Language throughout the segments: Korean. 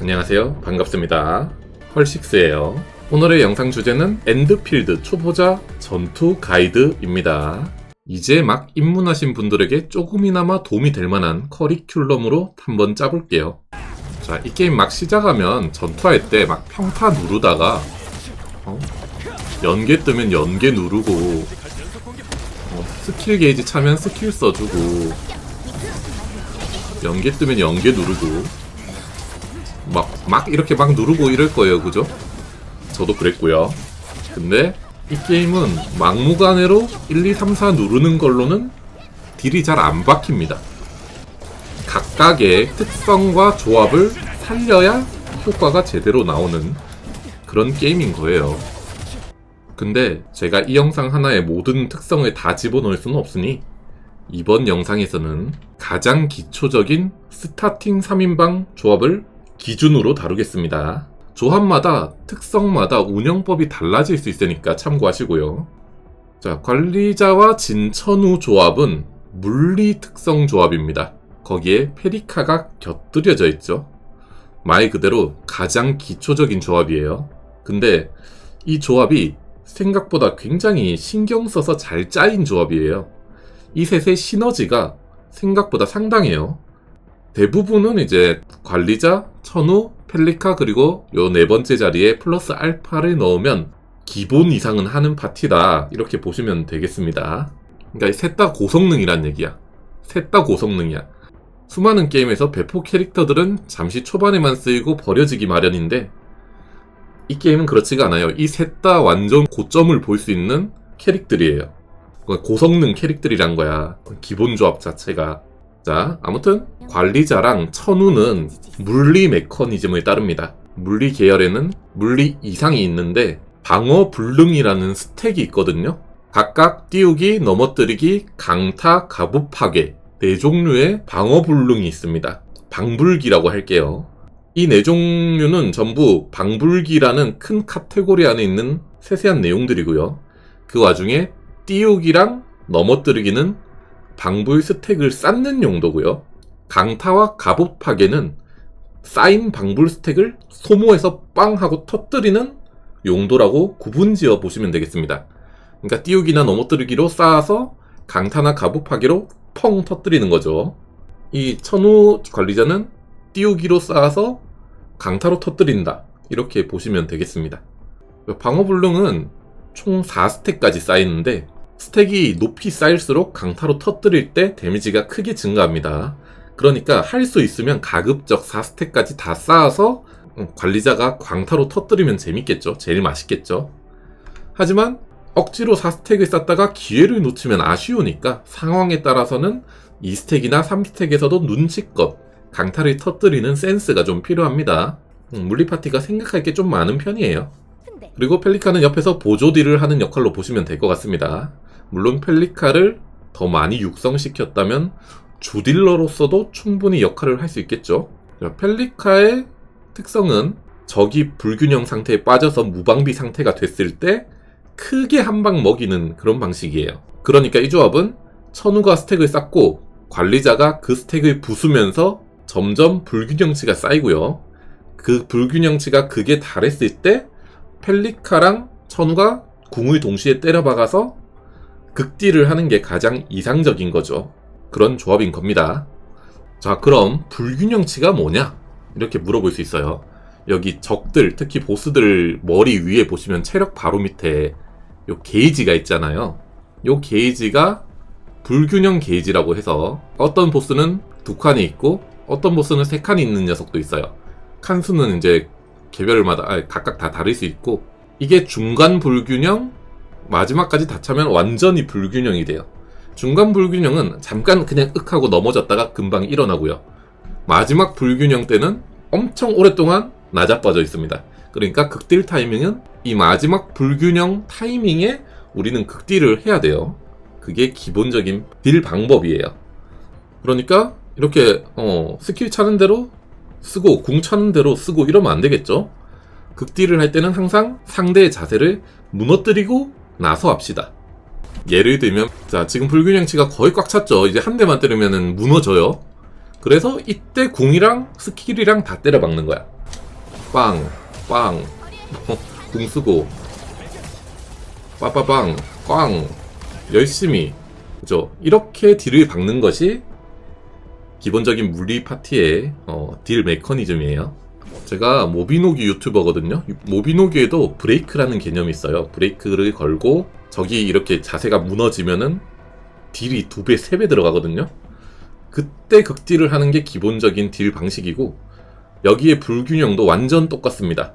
안녕하세요. 반갑습니다. 헐식스예요. 오늘의 영상 주제는 엔드필드 초보자 전투 가이드입니다. 이제 막 입문하신 분들에게 조금이나마 도움이 될 만한 커리큘럼으로 한번 짜볼게요. 자, 이 게임 막 시작하면 전투할 때 막 평타 누르다가 어? 연계 뜨면 연계 누르고 어, 스킬 게이지 차면 스킬 써주고 연계 뜨면 연계 누르고 막, 막 이렇게 막 누르고 이럴 거예요. 그죠? 저도 그랬고요. 근데 이 게임은 막무가내로 1, 2, 3, 4 누르는 걸로는 딜이 잘 안 박힙니다. 각각의 특성과 조합을 살려야 효과가 제대로 나오는 그런 게임인 거예요. 근데 제가 이 영상 하나에 모든 특성을 다 집어넣을 수는 없으니 이번 영상에서는 가장 기초적인 스타팅 3인방 조합을 기준으로 다루겠습니다. 조합마다 특성마다 운영법이 달라질 수 있으니까 참고하시고요. 자, 관리자와 진천우 조합은 물리 특성 조합입니다. 거기에 페리카가 곁들여져 있죠. 말 그대로 가장 기초적인 조합이에요. 근데 이 조합이 생각보다 굉장히 신경 써서 잘 짜인 조합이에요. 이 셋의 시너지가 생각보다 상당해요. 대부분은 이제 관리자, 천우, 펠리카 그리고 요 네 번째 자리에 플러스 알파를 넣으면 기본 이상은 하는 파티다 이렇게 보시면 되겠습니다. 그러니까 셋 다 고성능이란 얘기야. 셋 다 고성능이야. 수많은 게임에서 배포 캐릭터들은 잠시 초반에만 쓰이고 버려지기 마련인데 이 게임은 그렇지가 않아요. 이 셋 다 완전 고점을 볼 수 있는 캐릭들이에요. 그러니까 고성능 캐릭들이란 거야. 기본 조합 자체가. 자, 아무튼 관리자랑 천우는 물리 메커니즘을 따릅니다. 물리 계열에는 물리 이상이 있는데 방어 불능이라는 스택이 있거든요. 각각 띄우기, 넘어뜨리기, 강타, 가부 파괴 네 종류의 방어 불능이 있습니다. 방불기라고 할게요. 이 네 종류는 전부 방불기라는 큰 카테고리 안에 있는 세세한 내용들이고요. 그 와중에 띄우기랑 넘어뜨리기는 방불 스택을 쌓는 용도고요. 강타와 갑옷 파괴는 쌓인 방불 스택을 소모해서 빵 하고 터뜨리는 용도라고 구분지어 보시면 되겠습니다. 그러니까 띄우기나 넘어뜨리기로 쌓아서 강타나 갑옷 파괴로 펑 터뜨리는 거죠. 이 천우 관리자는 띄우기로 쌓아서 강타로 터뜨린다. 이렇게 보시면 되겠습니다. 방어불능은 총 4스택까지 쌓이는데 스택이 높이 쌓일수록 강타로 터뜨릴 때 데미지가 크게 증가합니다. 그러니까 할 수 있으면 가급적 4스택까지 다 쌓아서 관리자가 광타로 터뜨리면 재밌겠죠. 제일 맛있겠죠. 하지만 억지로 4스택을 쌓다가 기회를 놓치면 아쉬우니까 상황에 따라서는 2스택이나 3스택에서도 눈치껏 강타를 터뜨리는 센스가 좀 필요합니다. 음, 물리 파티가 생각할 게 좀 많은 편이에요. 그리고 펠리카는 옆에서 보조 딜을 하는 역할로 보시면 될 것 같습니다. 물론 펠리카를 더 많이 육성시켰다면 주딜러로서도 충분히 역할을 할 수 있겠죠. 자, 펠리카의 특성은 적이 불균형 상태에 빠져서 무방비 상태가 됐을 때 크게 한 방 먹이는 그런 방식이에요. 그러니까 이 조합은 천우가 스택을 쌓고 관리자가 그 스택을 부수면서 점점 불균형치가 쌓이고요. 그 불균형치가 극에 달했을 때 펠리카랑 천우가 궁을 동시에 때려박아서 극딜을 하는 게 가장 이상적인 거죠. 그런 조합인 겁니다. 자, 그럼 불균형치가 뭐냐? 이렇게 물어볼 수 있어요. 여기 적들, 특히 보스들 머리 위에 보시면 체력 바로 밑에 요 게이지가 있잖아요. 요 게이지가 불균형 게이지라고 해서 어떤 보스는 두 칸이 있고 어떤 보스는 세 칸이 있는 녀석도 있어요. 칸 수는 이제 개별마다 아니, 각각 다 다를 수 있고 이게 중간 불균형 마지막까지 다 차면 완전히 불균형이 돼요. 중간 불균형은 잠깐 그냥 윽 하고 넘어졌다가 금방 일어나고요. 마지막 불균형 때는 엄청 오랫동안 낮아빠져 있습니다. 그러니까 극딜 타이밍은 이 마지막 불균형 타이밍에 우리는 극딜을 해야 돼요. 그게 기본적인 딜 방법이에요. 그러니까 이렇게 어, 스킬 차는 대로 쓰고 궁 차는 대로 쓰고 이러면 안 되겠죠. 극딜을 할 때는 항상 상대의 자세를 무너뜨리고 나서 합시다. 예를 들면 자 지금 불균형치가 거의 꽉 찼죠. 이제 한 대만 때리면 무너져요. 그래서 이때 궁이랑 스킬이랑 다 때려 박는 거야. 빵, 빵, 궁 쓰고, 빠빠빵, 꽝, 열심히. 그죠? 이렇게 딜을 박는 것이 기본적인 물리 파티의 어, 딜 메커니즘이에요. 제가 모비노기 유튜버거든요. 모비노기에도 브레이크라는 개념이 있어요. 브레이크를 걸고 적이 이렇게 자세가 무너지면은 딜이 두 배, 세 배 들어가거든요. 그때 극딜을 하는 게 기본적인 딜 방식이고 여기에 불균형도 완전 똑같습니다.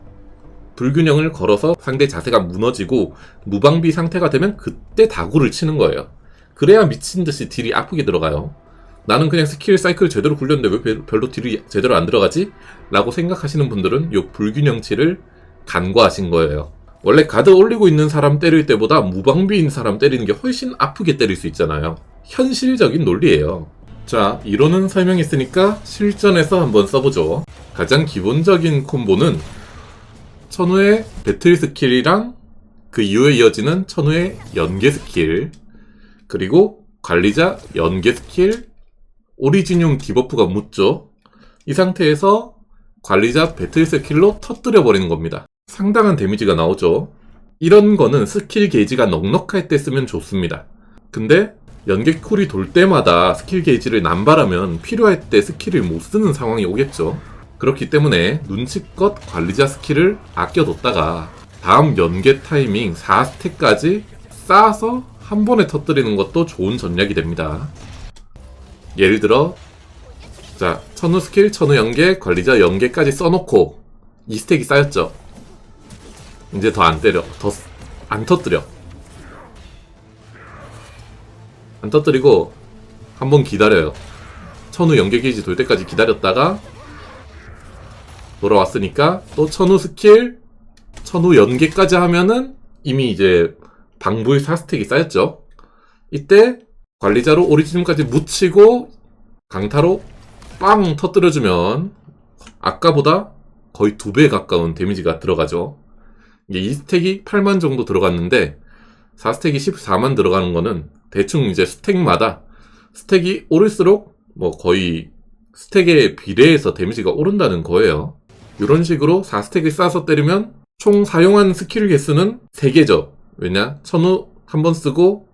불균형을 걸어서 상대 자세가 무너지고 무방비 상태가 되면 그때 다구를 치는 거예요. 그래야 미친 듯이 딜이 아프게 들어가요. 나는 그냥 스킬 사이클 제대로 굴렸는데 왜 별- 별로 딜이 제대로 안 들어가지? 라고 생각하시는 분들은 요 불균형치를 간과하신 거예요. 원래 가드 올리고 있는 사람 때릴 때보다 무방비인 사람 때리는 게 훨씬 아프게 때릴 수 있잖아요. 현실적인 논리예요. 자, 이론은 설명했으니까 실전에서 한번 써보죠. 가장 기본적인 콤보는 천우의 배틀 스킬이랑 그 이후에 이어지는 천우의 연계 스킬, 그리고 관리자 연계 스킬, 오리진용 디버프가 묻죠. 이 상태에서 관리자 배틀 스 킬로 터뜨려 버리는 겁니다. 상당한 데미지가 나오죠. 이런 거는 스킬 게이지가 넉넉할 때 쓰면 좋습니다. 근데 연계 쿨이 돌 때마다 스킬 게이지를 남발하면 필요할 때 스킬을 못 쓰는 상황이 오겠죠. 그렇기 때문에 눈치껏 관리자 스킬을 아껴뒀다가 다음 연계 타이밍 4스택까지 쌓아서 한 번에 터뜨리는 것도 좋은 전략이 됩니다. 예를 들어 자 천우 스킬, 천우 연계, 관리자 연계까지 써놓고 2스택이 쌓였죠. 이제 더 안 때려. 더 안 터뜨려. 안 터뜨리고 한 번 기다려요. 천우 연계 게이지 돌 때까지 기다렸다가 돌아왔으니까 또 천우 스킬, 천우 연계까지 하면은 이미 이제 방불 4스택이 쌓였죠. 이때 관리자로 오리지널까지 묻히고 강타로 빵 터뜨려주면 아까보다 거의 두 배 가까운 데미지가 들어가죠. 이게 2스택이 8만 정도 들어갔는데 4스택이 14만 들어가는 거는 대충 이제 스택마다 스택이 오를수록 뭐 거의 스택에 비례해서 데미지가 오른다는 거예요. 이런 식으로 4스택을 쌓아서 때리면 총 사용한 스킬 개수는 3개죠. 왜냐? 천우 한 번 쓰고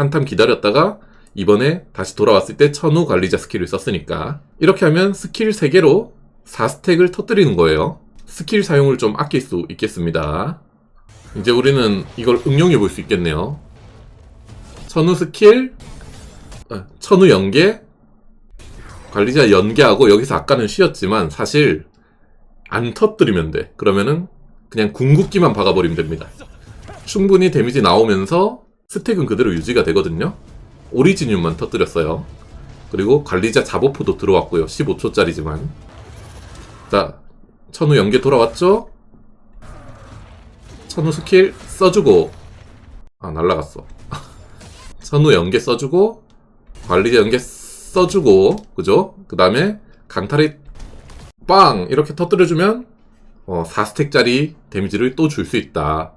한탐 기다렸다가 이번에 다시 돌아왔을 때 천우 관리자 스킬을 썼으니까 이렇게 하면 스킬 3개로 4스택을 터뜨리는 거예요. 스킬 사용을 좀 아낄 수 있겠습니다. 이제 우리는 이걸 응용해 볼 수 있겠네요. 천우 스킬, 아, 천우 연계, 관리자 연계하고 여기서 아까는 쉬었지만 사실 안 터뜨리면 돼. 그러면은 그냥 궁극기만 박아버리면 됩니다. 충분히 데미지 나오면서 스택은 그대로 유지가 되거든요. 오리지늄만 터뜨렸어요. 그리고 관리자 잡오포도 들어왔고요. 15초짜리지만. 자, 천우 연계 돌아왔죠? 천우 스킬 써주고 아 날라갔어. 천우 연계 써주고 관리자 연계 써주고 그죠? 그 다음에 강타리 빵 이렇게 터뜨려주면 어, 4스택짜리 데미지를 또 줄 수 있다.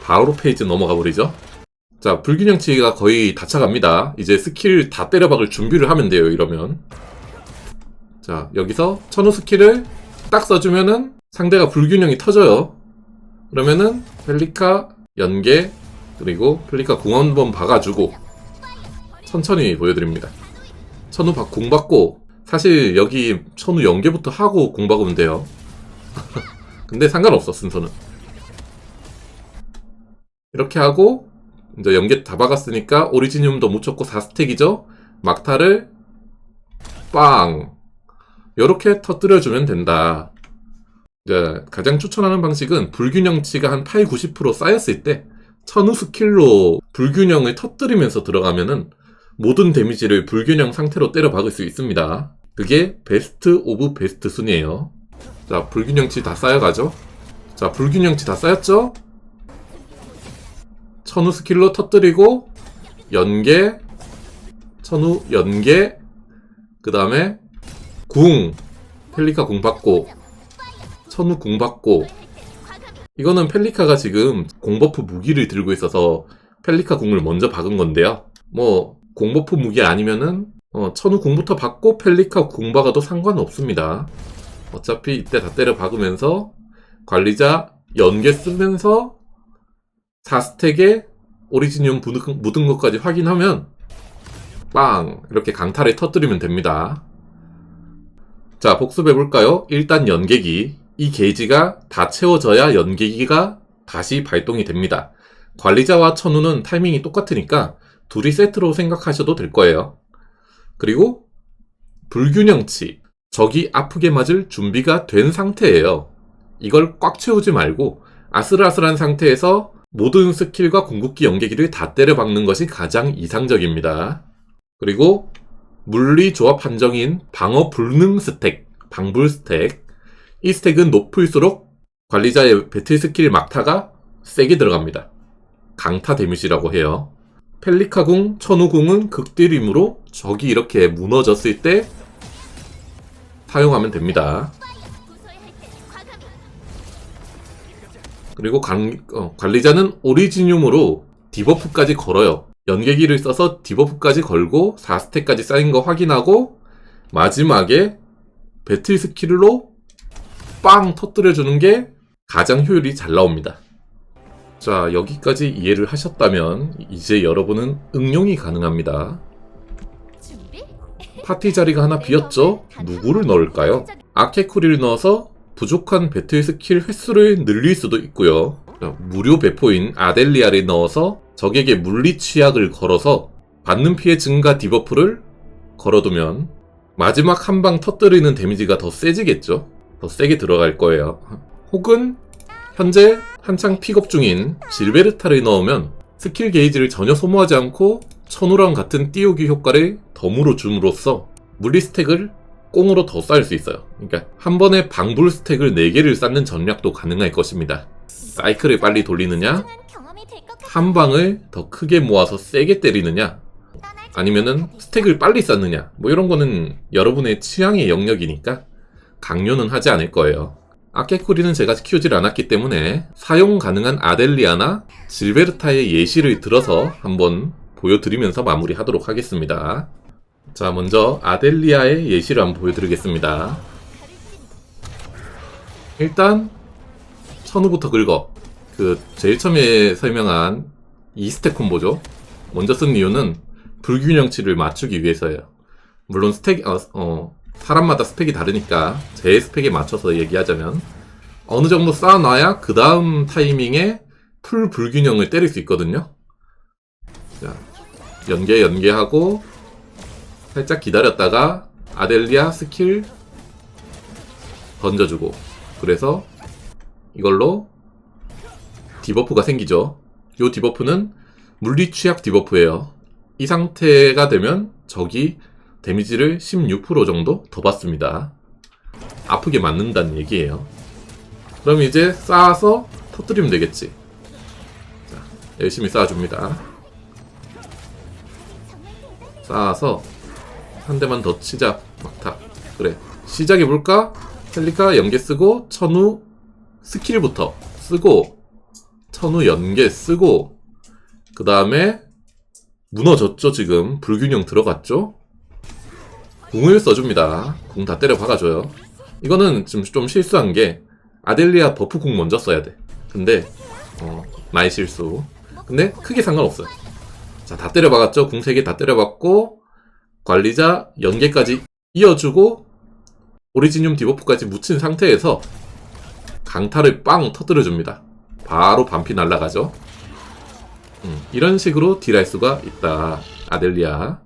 바로 페이지 넘어가 버리죠. 자, 불균형치가 거의 다 차갑니다. 이제 스킬 다 때려박을 준비를 하면 돼요, 이러면. 자, 여기서 천우 스킬을 딱 써주면은 상대가 불균형이 터져요. 그러면은 펠리카 연계, 그리고 펠리카 궁한번 박아주고 천천히 보여드립니다. 천우 박, 궁 받고 사실 여기 천우 연계부터 하고 궁 박으면 돼요. 근데 상관없어, 순서는. 이렇게 하고 이제 연계 다 박았으니까 오리지늄도 묻혔고 4스택이죠. 막타를 빵 요렇게 터뜨려주면 된다. 이제 가장 추천하는 방식은 불균형치가 한 8, 90% 쌓였을 때 천우 스킬로 불균형을 터뜨리면서 들어가면은 모든 데미지를 불균형 상태로 때려 박을 수 있습니다. 그게 베스트 오브 베스트 순이에요. 자, 불균형치 다 쌓여가죠? 자, 불균형치 다 쌓였죠? 천우 스킬로 터뜨리고 연계 천우 연계 그 다음에 궁. 펠리카 궁 받고 천우 궁 받고. 이거는 펠리카가 지금 공버프 무기를 들고 있어서 펠리카 궁을 먼저 박은 건데요. 뭐 공버프 무기 아니면은 어, 천우 궁부터 받고 펠리카 궁 박아도 상관없습니다. 어차피 이때 다 때려 박으면서 관리자 연계 쓰면서 4스택에 오리지늄 묻은, 것까지 확인하면 빵 이렇게 강타를 터뜨리면 됩니다. 자 복습해볼까요? 일단 연계기 이 게이지가 다 채워져야 연계기가 다시 발동이 됩니다. 관리자와 천우는 타이밍이 똑같으니까 둘이 세트로 생각하셔도 될 거예요. 그리고 불균형치 적이 아프게 맞을 준비가 된 상태예요. 이걸 꽉 채우지 말고 아슬아슬한 상태에서 모든 스킬과 궁극기 연계기를 다 때려 박는 것이 가장 이상적입니다. 그리고 물리 조합 한정인 방어 불능 스택, 방불 스택. 이 스택은 높을수록 관리자의 배틀 스킬 막타가 세게 들어갑니다. 강타 데미지라고 해요. 펠리카궁, 천우궁은 극딜임으로 적이 이렇게 무너졌을 때 사용하면 됩니다. 그리고 관, 어, 관리자는 오리지늄으로 디버프까지 걸어요. 연계기를 써서 디버프까지 걸고 4스택까지 쌓인 거 확인하고 마지막에 배틀 스킬로 빵 터뜨려주는 게 가장 효율이 잘 나옵니다. 자, 여기까지 이해를 하셨다면 이제 여러분은 응용이 가능합니다. 파티 자리가 하나 비었죠? 누구를 넣을까요? 아케쿠리를 넣어서 부족한 배틀 스킬 횟수를 늘릴 수도 있고요. 자, 무료 배포인 아델리아를 넣어서 적에게 물리 취약을 걸어서 받는 피해 증가 디버프를 걸어두면 마지막 한 방 터뜨리는 데미지가 더 세지겠죠? 더 세게 들어갈 거예요. 혹은 현재 한창 픽업 중인 질베르타를 넣으면 스킬 게이지를 전혀 소모하지 않고 천우랑 같은 띄우기 효과를 덤으로 줌으로써 물리 스택을 꽁으로 더 쌓을 수 있어요. 그러니까 한 번에 방불 스택을 4개를 쌓는 전략도 가능할 것입니다. 사이클을 빨리 돌리느냐. 한 방을 더 크게 모아서 세게 때리느냐, 아니면은 스택을 빨리 쌓느냐, 뭐 이런 거는 여러분의 취향의 영역이니까 강요는 하지 않을 거예요. 아케쿠리는 제가 키우질 않았기 때문에 사용 가능한 아델리아나 질베르타의 예시를 들어서 한번 보여드리면서 마무리하도록 하겠습니다. 자, 먼저 아델리아의 예시를 한번 보여드리겠습니다. 일단 천우부터 긁어. 그 제일 처음에 설명한 2스택 콤보죠. 먼저 쓴 이유는 불균형치를 맞추기 위해서예요. 물론 스택 어, 어, 사람마다 스펙이 다르니까 제 스펙에 맞춰서 얘기하자면 어느 정도 쌓아놔야 그 다음 타이밍에 풀 불균형을 때릴 수 있거든요. 자, 연계 연계하고 살짝 기다렸다가 아델리아 스킬 던져주고 그래서 이걸로 디버프가 생기죠. 요 디버프는 물리 취약 디버프예요. 이 상태가 되면 적이 데미지를 16% 정도 더 받습니다. 아프게 맞는다는 얘기예요. 그럼 이제 쌓아서 터뜨리면 되겠지. 자, 열심히 쌓아줍니다. 쌓아서 한 대만 더 치자. 막타. 그래. 시작해볼까? 펠리카 연계 쓰고, 천우 스킬부터 쓰고, 천우 연계 쓰고, 그 다음에 무너졌죠, 지금. 불균형 들어갔죠? 궁을 써줍니다. 궁 다 때려 박아줘요. 이거는 지금 좀 실수한 게 아델리아 버프 궁 먼저 써야 돼. 근데 어, 나의 실수. 근데 크게 상관없어요. 자, 다 때려 박았죠? 궁 3개 다 때려 박고 관리자 연계까지 이어주고 오리지늄 디버프까지 묻힌 상태에서 강타를 빵 터뜨려 줍니다. 바로 반피 날라가죠. 음, 이런 식으로 딜할 수가 있다. 아델리아.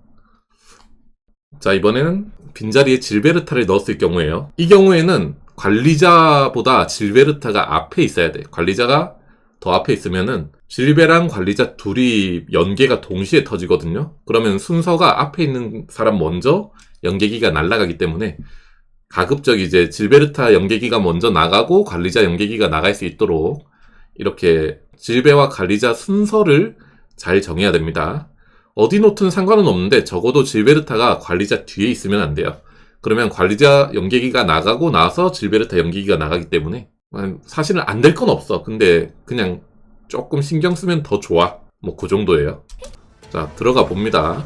자, 이번에는 빈자리에 질베르타를 넣었을 경우에요. 이 경우에는 관리자보다 질베르타가 앞에 있어야 돼. 관리자가 더 앞에 있으면은 질베랑 관리자 둘이 연계가 동시에 터지거든요. 그러면 순서가 앞에 있는 사람 먼저 연계기가 날아가기 때문에 가급적 이제 질베르타 연계기가 먼저 나가고 관리자 연계기가 나갈 수 있도록 이렇게 질베와 관리자 순서를 잘 정해야 됩니다. 어디 놓든 상관은 없는데 적어도 질베르타가 관리자 뒤에 있으면 안 돼요. 그러면 관리자 연계기가 나가고 나서 질베르타 연계기가 나가기 때문에 사실은 안 될 건 없어. 근데 그냥 조금 신경 쓰면 더 좋아. 뭐 그 정도예요. 자 들어가 봅니다.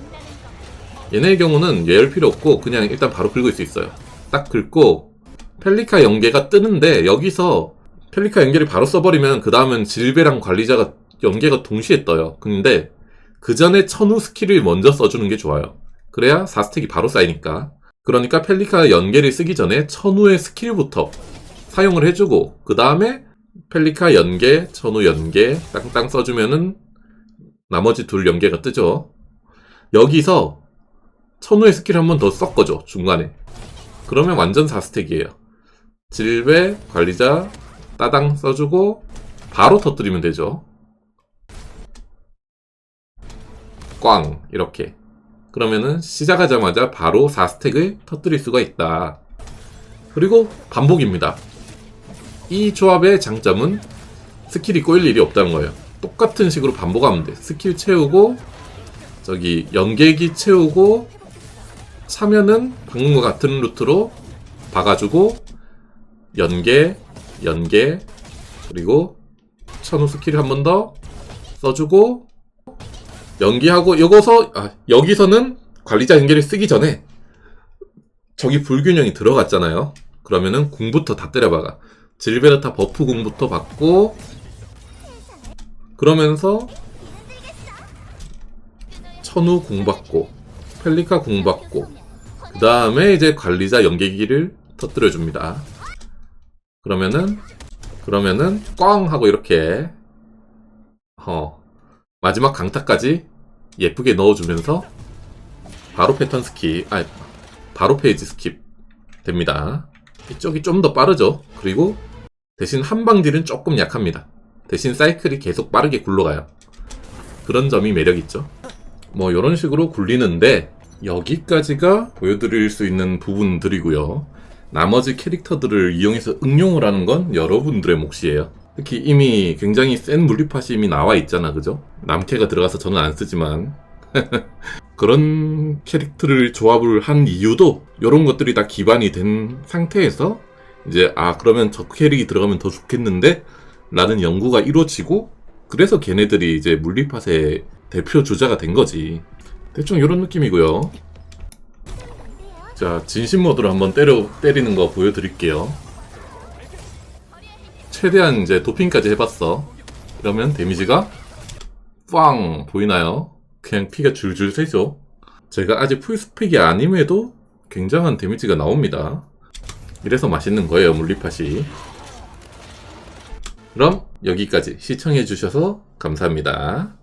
얘네의 경우는 예열 필요 없고 그냥 일단 바로 긁을 수 있어요. 딱 긁고 펠리카 연계가 뜨는데 여기서 펠리카 연계를 바로 써버리면 그 다음은 질베랑 관리자가 연계가 동시에 떠요. 근데 그 전에 천우 스킬을 먼저 써주는 게 좋아요. 그래야 4스택이 바로 쌓이니까. 그러니까 펠리카 연계를 쓰기 전에 천우의 스킬부터 사용을 해주고 그 다음에 펠리카 연계, 천우 연계 땅땅 써주면은 나머지 둘 연계가 뜨죠. 여기서 천우의 스킬 한 번 더 섞어줘 중간에. 그러면 완전 4스택이에요. 질배, 관리자, 따당 써주고 바로 터뜨리면 되죠. 꽝 이렇게. 그러면은 시작하자마자 바로 4스택을 터뜨릴 수가 있다. 그리고 반복입니다. 이 조합의 장점은 스킬이 꼬일 일이 없다는 거예요. 똑같은 식으로 반복하면 돼. 스킬 채우고 저기 연계기 채우고 차면은 방금 과 같은 루트로 박아주고 연계 연계 그리고 천우 스킬 한 번 더 써주고 연기하고 여기서 아, 여기서는 관리자 연계를 쓰기 전에 저기 불균형이 들어갔잖아요. 그러면은 궁부터 다 때려박아. 질베르타 버프 궁부터 받고 그러면서 천우 궁 받고 펠리카 궁 받고 그 다음에 이제 관리자 연계기를 터뜨려 줍니다. 그러면은 그러면은 꽝 하고 이렇게 어 마지막 강타까지 예쁘게 넣어주면서 바로 패턴 스킵 아 바로 페이지 스킵 됩니다. 이쪽이 좀 더 빠르죠. 그리고 대신 한방 딜은 조금 약합니다. 대신 사이클이 계속 빠르게 굴러가요. 그런 점이 매력 있죠. 뭐 이런 식으로 굴리는데 여기까지가 보여드릴 수 있는 부분들이고요. 나머지 캐릭터들을 이용해서 응용을 하는 건 여러분들의 몫이에요. 특히 이미 굉장히 센 물리팟이 이미 나와 있잖아, 그죠? 남캐가 들어가서 저는 안 쓰지만 그런 캐릭터를 조합을 한 이유도 이런 것들이 다 기반이 된 상태에서 이제 아 그러면 저 캐릭이 들어가면 더 좋겠는데 라는 연구가 이루어지고 그래서 걔네들이 이제 물리팟의 대표 주자가 된 거지. 대충 이런 느낌이고요. 자, 진심 모드로 한번 때려, 때리는 거 보여드릴게요. 최대한 이제 도핑까지 해봤어. 이러면 데미지가 빵! 보이나요? 그냥 피가 줄줄 새죠? 제가 아직 풀스펙이 아님에도 굉장한 데미지가 나옵니다. 이래서 맛있는 거예요, 물리팟이. 그럼 여기까지 시청해주셔서 감사합니다.